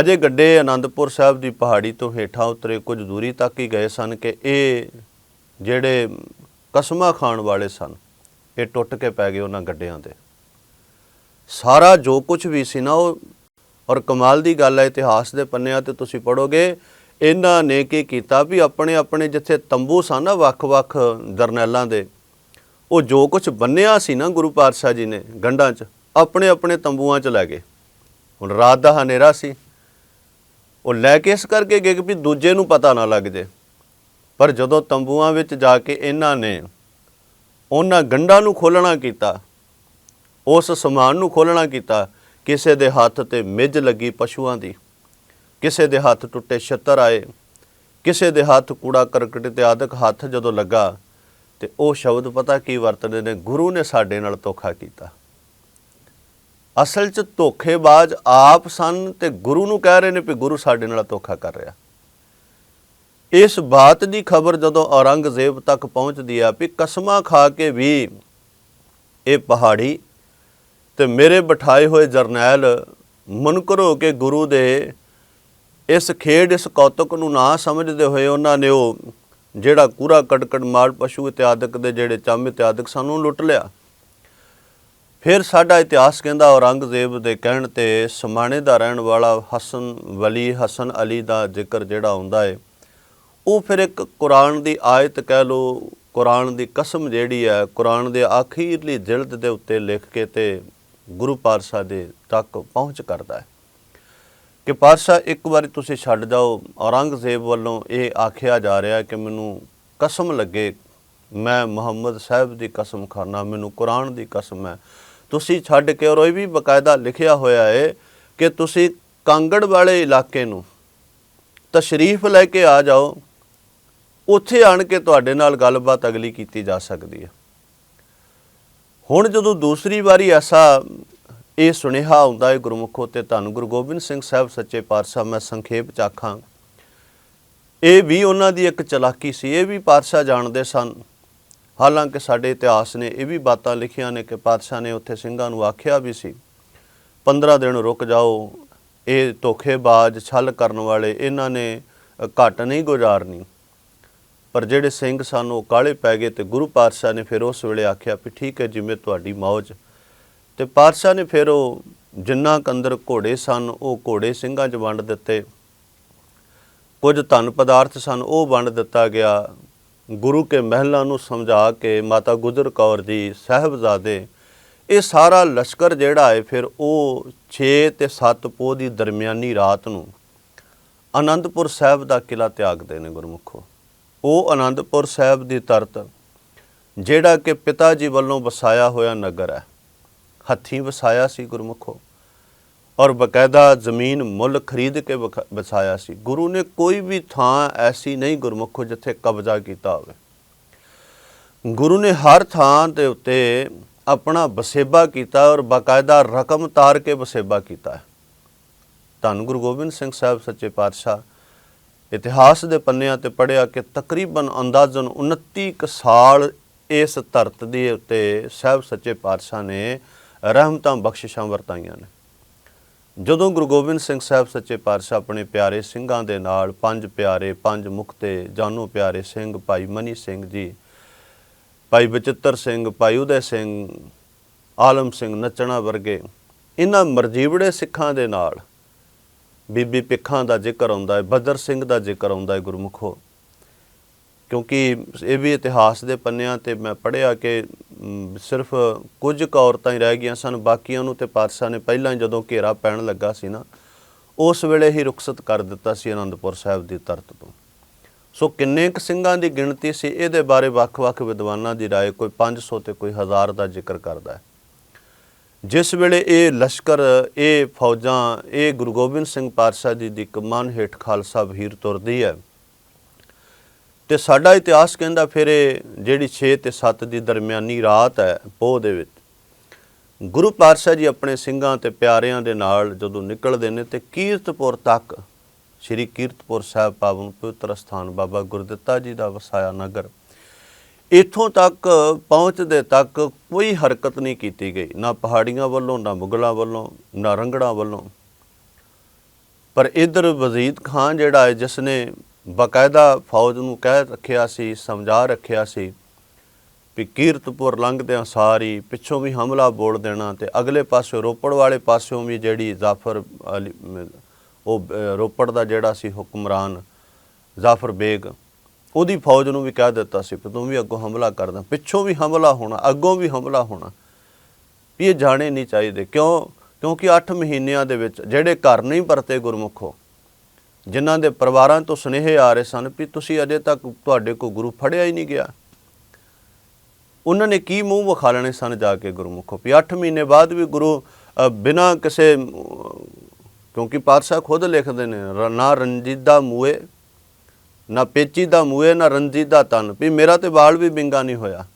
ਅਜੇ ਗੱਡੇ ਆਨੰਦਪੁਰ ਸਾਹਿਬ ਦੀ ਪਹਾੜੀ ਤੋਂ ਹੇਠਾਂ ਉਤਰੇ ਕੁਝ ਦੂਰੀ ਤੱਕ ਹੀ ਗਏ ਸਨ ਕਿ ਇਹ ਜਿਹੜੇ ਕਸਮਾਂ ਖਾਣ ਵਾਲੇ ਸਨ, ਇਹ ਟੁੱਟ ਕੇ ਪੈ ਗਏ ਉਹਨਾਂ ਗੱਡਿਆਂ ਤੇ। ਸਾਰਾ ਜੋ ਕੁਝ ਵੀ ਸੀ ਨਾ ਉਹ, ਔਰ ਕਮਾਲ ਦੀ ਗੱਲ ਹੈ ਇਤਿਹਾਸ ਦੇ ਪੰਨਿਆਂ ਤੇ ਤੁਸੀਂ ਪੜੋਗੇ ਇਹਨਾਂ ਨੇ ਕੀ ਕੀਤਾ ਵੀ ਆਪਣੇ ਆਪਣੇ ਜਿੱਥੇ ਤੰਬੂ ਸਨ ਨਾ ਵੱਖ-ਵੱਖ ਜਰਨੈਲਾਂ ਦੇ, ਉਹ ਜੋ ਕੁਝ ਬੰਨਿਆ ਸੀ ਨਾ ਗੁਰੂ ਪਾਤਸ਼ਾਹ ਜੀ ਨੇ ਗੰਢਾਂ 'ਚ, ਆਪਣੇ ਆਪਣੇ ਤੰਬੂਆਂ 'ਚ ਲੈ ਗਏ। ਹੁਣ ਰਾਤ ਦਾ ਹਨੇਰਾ ਸੀ। ਉਹ ਲੈ ਕੇ ਇਸ ਕਰਕੇ ਗਏ ਕਿ ਵੀ ਦੂਜੇ ਨੂੰ ਪਤਾ ਨਾ ਲੱਗ ਜੇ। ਪਰ ਜਦੋਂ ਤੰਬੂਆਂ ਵਿੱਚ ਜਾ ਕੇ ਇਹਨਾਂ ਨੇ ਉਹਨਾਂ ਗੰਢਾਂ ਨੂੰ ਖੋਲਣਾ ਕੀਤਾ, ਉਸ ਸਮਾਨ ਨੂੰ ਖੋਲਣਾ ਕੀਤਾ, ਕਿਸੇ ਦੇ ਹੱਥ ਤੇ ਮਿੱਝ ਲੱਗੀ ਪਸ਼ੂਆਂ ਦੀ, ਕਿਸੇ ਦੇ ਹੱਥ ਟੁੱਟੇ ਛੱਤਰ ਆਏ, ਕਿਸੇ ਦੇ ਹੱਥ ਕੂੜਾ ਕਰਕਟ ਤੇ ਆਦਿਕ ਹੱਥ ਜਦੋਂ ਲੱਗਾ, ਤੇ ਉਹ ਸ਼ਬਦ ਪਤਾ ਕੀ ਵਰਤਦੇ ਨੇ? ਗੁਰੂ ਨੇ ਸਾਡੇ ਨਾਲ ਧੋਖਾ ਕੀਤਾ। ਅਸਲ 'ਚ ਧੋਖੇਬਾਜ਼ ਆਪ ਸਨ ਤੇ ਗੁਰੂ ਨੂੰ ਕਹਿ ਰਹੇ ਨੇ ਵੀ ਗੁਰੂ ਸਾਡੇ ਨਾਲ ਧੋਖਾ ਕਰ ਰਿਹਾ। ਇਸ ਬਾਤ ਦੀ ਖਬਰ ਜਦੋਂ ਔਰੰਗਜ਼ੇਬ ਤੱਕ ਪਹੁੰਚਦੀ ਆ ਵੀ ਕਸਮਾਂ ਖਾ ਕੇ ਵੀ ਇਹ ਪਹਾੜੀ ਤੇ ਮੇਰੇ ਬਿਠਾਏ ਹੋਏ ਜਰਨੈਲ ਮੁਨਕਰ ਹੋ ਕੇ ਗੁਰੂ ਦੇ ਇਸ ਖੇਡ ਇਸ ਕੌਤਕ ਨੂੰ ਨਾ ਸਮਝਦੇ ਹੋਏ ਉਹਨਾਂ ਨੇ ਉਹ ਜਿਹੜਾ ਕੂੜਾ ਕਟਕਟ ਮਾਲ ਪਸ਼ੂ ਇਤਿਆਦਿਕ ਦੇ ਜਿਹੜੇ ਚੰਮ ਇਤਿਆਦਿਕ ਸਾਨੂੰ ਲੁੱਟ ਲਿਆ। ਫਿਰ ਸਾਡਾ ਇਤਿਹਾਸ ਕਹਿੰਦਾ ਔਰੰਗਜ਼ੇਬ ਦੇ ਕਹਿਣ ਤੇ ਸਮਾਣੇ ਦਾ ਰਹਿਣ ਵਾਲਾ ਹਸਨ ਵਲੀ, ਹਸਨ ਅਲੀ ਦਾ ਜ਼ਿਕਰ ਜਿਹੜਾ ਆਉਂਦਾ ਹੈ ਉਹ ਫਿਰ ਇੱਕ ਕੁਰਾਨ ਦੀ ਆਇਤ ਕਹਿ ਲੋ ਕੁਰਾਨ ਦੀ ਕਸਮ ਜਿਹੜੀ ਹੈ, ਕੁਰਾਨ ਦੇ ਆਖੀਰਲੀ ਜਿਲਦ ਦੇ ਉੱਤੇ ਲਿਖ ਕੇ ਤੇ ਗੁਰੂ ਪਾਤਸ਼ਾਹ ਦੇ ਤੱਕ ਪਹੁੰਚ ਕਰਦਾ ਹੈ। ਕਿ ਪਾਤਸ਼ਾਹ, ਇੱਕ ਵਾਰੀ ਤੁਸੀਂ ਛੱਡ ਜਾਓ, ਔਰੰਗਜ਼ੇਬ ਵੱਲੋਂ ਇਹ ਆਖਿਆ ਜਾ ਰਿਹਾ ਕਿ ਮੈਨੂੰ ਕਸਮ ਲੱਗੇ, ਮੈਂ ਮੁਹੰਮਦ ਸਾਹਿਬ ਦੀ ਕਸਮ ਖਾਨਾ, ਮੈਨੂੰ ਕੁਰਾਨ ਦੀ ਕਸਮ ਹੈ ਤੁਸੀਂ ਛੱਡ ਕੇ ਔਰ ਇਹ ਵੀ ਬਕਾਇਦਾ ਲਿਖਿਆ ਹੋਇਆ ਹੈ ਕਿ ਤੁਸੀਂ ਕਾਂਗੜ ਵਾਲੇ ਇਲਾਕੇ ਨੂੰ ਤਸ਼ਰੀਫ ਲੈ ਕੇ ਆ ਜਾਓ, ਉੱਥੇ ਆਣ ਕੇ ਤੁਹਾਡੇ ਨਾਲ ਗੱਲਬਾਤ ਅਗਲੀ ਕੀਤੀ ਜਾ ਸਕਦੀ ਹੈ। ਹੁਣ ਜਦੋਂ ਦੂਸਰੀ ਵਾਰੀ ਐਸਾ ਇਹ ਸੁਨੇਹਾ ਆਉਂਦਾ ਹੈ ਗੁਰਮੁਖੋ ਤੇ ਧੰਨ ਗੁਰੂ ਗੋਬਿੰਦ ਸਿੰਘ ਸਾਹਿਬ ਸੱਚੇ ਪਾਤਸ਼ਾਹ, ਮੈਂ ਸੰਖੇਪ ਚ ਆਖਾਂ, ਇਹ ਵੀ ਉਹਨਾਂ ਦੀ ਇੱਕ ਚਲਾਕੀ ਸੀ, ਇਹ ਵੀ ਪਾਤਸ਼ਾਹ ਜਾਣਦੇ ਸਨ ਹਾਲਾਂਕਿ ਸਾਡੇ ਇਤਿਹਾਸ ਨੇ ਇਹ ਵੀ ਬਾਤਾਂ ਲਿਖੀਆਂ ਨੇ ਕਿ ਪਾਤਸ਼ਾਹ ਨੇ ਉੱਥੇ ਸਿੰਘਾਂ ਨੂੰ ਆਖਿਆ ਵੀ ਸੀ 15 ਦਿਨ ਰੁਕ ਜਾਓ ਇਹ ਧੋਖੇਬਾਜ਼ ਛਲ ਕਰਨ ਵਾਲੇ ਇਹਨਾਂ ਨੇ ਅ, ਘੱਟ ਨਹੀਂ ਗੁਜ਼ਾਰਨੀ। ਪਰ ਜਿਹੜੇ ਸਿੰਘ ਸਨ ਉਹ ਕਾਲੇ ਪੈ ਗਏ ਤੇ ਗੁਰੂ ਪਾਤਸ਼ਾਹ ਨੇ ਫਿਰ ਉਸ ਵੇਲੇ ਆਖਿਆ ਵੀ ਠੀਕ ਹੈ ਜਿਵੇਂ ਤੁਹਾਡੀ ਮੌਜ। ਤੇ ਪਾਤਸ਼ਾਹ ਨੇ ਫਿਰ ਉਹ ਜਿੰਨਾ ਕੰਦਰ ਘੋੜੇ ਸਨ ਉਹ ਘੋੜੇ ਸਿੰਘਾਂ 'ਚ ਵੰਡ ਦਿੱਤੇ। ਕੁਝ ਧਨ ਪਦਾਰਥ ਸਨ ਉਹ ਵੰਡ ਦਿੱਤਾ ਗਿਆ। ਗੁਰੂ ਕੇ ਮਹਿਲਾਂ ਨੂੰ ਸਮਝਾ ਕੇ ਮਾਤਾ ਗੁਜਰ ਕੌਰ ਜੀ ਸਾਹਿਬਜ਼ਾਦੇ, ਇਹ ਸਾਰਾ ਲਸ਼ਕਰ ਜਿਹੜਾ ਹੈ ਫਿਰ ਉਹ 6 ਤੇ 7 ਪੋਹ ਦੀ ਦਰਮਿਆਨੀ ਰਾਤ ਨੂੰ ਅਨੰਦਪੁਰ ਸਾਹਿਬ ਦਾ ਕਿਲਾ ਤਿਆਗਦੇ ਨੇ ਗੁਰਮੁਖੋ। ਉਹ ਅਨੰਦਪੁਰ ਸਾਹਿਬ ਦੀ ਤਰਤ, ਜਿਹੜਾ ਕਿ ਪਿਤਾ ਜੀ ਵੱਲੋਂ ਵਸਾਇਆ ਹੋਇਆ ਨਗਰ ਹੈ, ਹੱਥੀਂ ਵਸਾਇਆ ਸੀ ਗੁਰਮੁਖੋ। ਔਰ ਬਕਾਇਦਾ ਜ਼ਮੀਨ ਮੁੱਲ ਖਰੀਦ ਕੇ ਵਖ- ਵਸਾਇਆ ਸੀ। ਗੁਰੂ ਨੇ ਕੋਈ ਵੀ ਥਾਂ ਐਸੀ ਨਹੀਂ ਗੁਰਮੁਖੋ ਜਿੱਥੇ ਕਬਜ਼ਾ ਕੀਤਾ ਹੋਵੇ। ਗੁਰੂ ਨੇ ਹਰ ਥਾਂ ਦੇ ਉੱਤੇ ਆਪਣਾ ਵਸੇਬਾ ਕੀਤਾ ਔਰ ਬਕਾਇਦਾ ਰਕਮ ਤਾਰ ਕੇ ਵਸੇਬਾ ਕੀਤਾ ਧੰਨ ਗੁਰੂ ਗੋਬਿੰਦ ਸਿੰਘ ਸਾਹਿਬ ਸੱਚੇ ਪਾਤਸ਼ਾਹ, ਇਤਿਹਾਸ ਦੇ ਪੰਨਿਆਂ ਤੇ ਪੜਿਆ ਕਿ ਤਕਰੀਬਨ ਅੰਦਾਜ਼ਨ 29 ਕੁ ਸਾਲ ਇਸ ਧਰਤ ਦੇ ਉੱਤੇ ਸਾਹਿਬ ਸੱਚੇ ਪਾਤਸ਼ਾਹ ਨੇ ਰਹਿਮਤਾਂ ਬਖਸ਼ਿਸ਼ਾਂ ਵਰਤਾਈਆਂ ਨੇ। ਜਦੋਂ ਗੁਰੂ ਗੋਬਿੰਦ ਸਿੰਘ ਸਾਹਿਬ ਸੱਚੇ ਪਾਤਸ਼ਾਹ ਆਪਣੇ ਪਿਆਰੇ ਸਿੰਘਾਂ ਦੇ ਨਾਲ ਪੰਜ ਪਿਆਰੇ, ਪੰਜ ਮੁਖਤੇ ਜਾਨੂ ਪਿਆਰੇ ਸਿੰਘ ਭਾਈ ਮਨੀ ਸਿੰਘ ਜੀ, ਭਾਈ ਬਚਿੱਤਰ ਸਿੰਘ, ਭਾਈ ਉਦੈ ਸਿੰਘ, ਆਲਮ ਸਿੰਘ ਨਚਣਾ ਵਰਗੇ ਇਹਨਾਂ ਮਰਜੀਵੜੇ ਸਿੱਖਾਂ ਦੇ ਨਾਲ ਬੀਬੀ ਪਿੱਖਾਂ ਦਾ ਜ਼ਿਕਰ ਆਉਂਦਾ ਹੈ ਬਦਰ ਸਿੰਘ ਦਾ ਜ਼ਿਕਰ ਆਉਂਦਾ ਹੈ ਗੁਰਮੁਖੋ। ਕਿਉਂਕਿ ਇਹ ਵੀ ਇਤਿਹਾਸ ਦੇ ਪੰਨਿਆਂ ਤੇ ਮੈਂ ਪੜ੍ਹਿਆ ਕਿ ਮ, ਸਿਰਫ ਕੁਝ ਕੁ ਔਰਤਾਂ ਹੀ ਰਹਿ ਗਈਆਂ ਸਨ ਬਾਕੀਆਂ ਨੂੰ ਤੇ ਪਾਤਸ਼ਾਹ ਨੇ ਪਹਿਲਾਂ ਹੀ ਜਦੋਂ ਘੇਰਾ ਪੈਣ ਲੱਗਾ ਸੀ ਨਾ ਉਸ ਵੇਲੇ ਹੀ ਰੁਖਸਤ ਕਰ ਦਿੱਤਾ ਸੀ ਆਨੰਦਪੁਰ ਸਾਹਿਬ ਦੀ ਤਰਤ ਤੋਂ ਸੋ ਕਿੰਨੇ ਕੁ ਸਿੰਘਾਂ ਦੀ ਗਿਣਤੀ ਸੀ ਇਹਦੇ ਬਾਰੇ ਵੱਖ-ਵੱਖ ਵਿਦਵਾਨਾਂ ਦੀ رائے ਕੋਈ 500 ਤੇ ਕੋਈ 1000 ਦਾ ਜ਼ਿਕਰ ਕਰਦਾ ਹੈ ਜਿਸ ਵੇਲੇ ਇਹ ਲਸ਼ਕਰ ਇਹ ਫੌਜਾਂ ਇਹ ਗੁਰੂ ਗੋਬਿੰਦ ਸਿੰਘ ਪਾਤਸ਼ਾਹ ਜੀ ਦੀ ਕਮਾਨ ਹੇਠ ਖਾਲਸਾ ਵਹੀਰ ਤੁਰਦੀ ਹੈ ਤੇ ਸਾਡਾ ਇਤਿਹਾਸ ਕਹਿੰਦਾ ਫਿਰ ਇਹ ਜਿਹੜੀ 6 ਤੇ 7 ਦੀ ਦਰਮਿਆਨੀ ਰਾਤ ਹੈ, ਪੋਹ ਦੇ ਵਿੱਚ। ਗੁਰੂ ਪਾਤਸ਼ਾਹ ਜੀ ਆਪਣੇ ਸਿੰਘਾਂ ਤੇ ਪਿਆਰਿਆਂ ਦੇ ਨਾਲ ਜਦੋਂ ਨਿਕਲਦੇ ਨੇ ਤੇ ਕੀਰਤਪੁਰ ਤੱਕ, ਸ੍ਰੀ ਕੀਰਤਪੁਰ ਸਾਹਿਬ ਪਾਵਨ ਪਵਿੱਤਰ ਸਥਾਨ ਬਾਬਾ ਗੁਰਦਿੱਤਾ ਜੀ ਦਾ ਵਸਾਇਆ ਨਗਰ, ਇਥੋਂ ਤੱਕ ਪਹੁੰਚਦੇ ਤੱਕ ਕੋਈ ਹਰਕਤ ਨਹੀਂ ਕੀਤੀ ਗਈ। ਨਾ ਪਹਾੜੀਆਂ ਵੱਲੋਂ, ਨਾ ਮੁਗਲਾਂ ਵੱਲੋਂ, ਨਾ ਰੰਗੜਾਂ ਵੱਲੋਂ। ਪਰ ਇਧਰ ਵਜ਼ੀਦ ਖਾਨ ਜਿਹੜਾ ਹੈ ਜਿਸ ਨੇ ਬਕਾਇਦਾ ਫੌਜ ਨੂੰ ਕਹਿ ਰੱਖਿਆ ਸੀ, ਸਮਝਾ ਰੱਖਿਆ ਸੀ ਵੀ ਕੀਰਤਪੁਰ ਲੰਘਦਿਆਂ ਸਾਰੀ, ਪਿੱਛੋਂ ਵੀ ਹਮਲਾ ਬੋਲ ਦੇਣਾ ਤੇ ਅਗਲੇ ਪਾਸੇ ਰੋਪੜ ਵਾਲੇ ਪਾਸਿਓਂ ਵੀ ਜਿਹੜੀ ਜ਼ਾਫਰ ਅਲੀ, ਉਹ ਰੋਪੜ ਦਾ ਜਿਹੜਾ ਸੀ ਹੁਕਮਰਾਨ ਜ਼ਾਫਰ ਬੇਗ, ਉਹਦੀ ਫੌਜ ਨੂੰ ਵੀ ਕਹਿ ਦਿੱਤਾ ਸੀ ਕਿ ਤੂੰ ਵੀ ਅੱਗੋਂ ਹਮਲਾ ਕਰਦਾ ਪਿੱਛੋਂ ਵੀ ਹਮਲਾ ਹੋਣਾ, ਅੱਗੋਂ ਵੀ ਹਮਲਾ ਹੋਣਾ, ਵੀ ਇਹ ਜਾਣੇ ਨਹੀਂ ਚਾਹੀਦੇ, ਕਿਉਂ, ਕਿਉਂਕਿ 8 ਮਹੀਨਿਆਂ ਦੇ ਵਿੱਚ ਜਿਹੜੇ ਘਰ ਨਹੀਂ ਪਰਤੇ ਗੁਰਮੁਖੋ ਜਿਨ੍ਹਾਂ ਦੇ ਪਰਿਵਾਰਾਂ ਤੋਂ ਸੁਨੇਹੇ ਆ ਰਹੇ ਸਨ ਵੀ ਤੁਸੀਂ ਅਜੇ ਤੱਕ ਤੁਹਾਡੇ ਕੋ ਗੁਰੂ ਫੜਿਆ ਹੀ ਨਹੀਂ ਗਿਆ। ਉਹਨਾਂ ਨੇ ਕੀ ਮੂੰਹ ਵਿਖਾ ਲੈਣੇ ਸਨ ਜਾ ਕੇ ਗੁਰਮੁਖੋ? ਵੀ 8 ਮਹੀਨੇ ਬਾਅਦ ਵੀ ਗੁਰੂ ਅ, ਬਿਨਾਂ ਕਿਸੇ ਕਿਉਂਕਿ ਪਾਤਸ਼ਾਹ ਖੁਦ ਲਿਖਦੇ ਨੇ ਰ- ਨਾ ਰੰਜੀਦਾ ਮੂਏ ਨਾ ਪੇਚੀਦਾ ਮੂਏ ਨਾ ਰੰਜੀਦਾ ਤਨ। ਵੀ ਮੇਰਾ ਤੇ ਵਾਲ ਵੀ ਬਿੰਗਾ ਨਹੀਂ ਹੋਇਆ।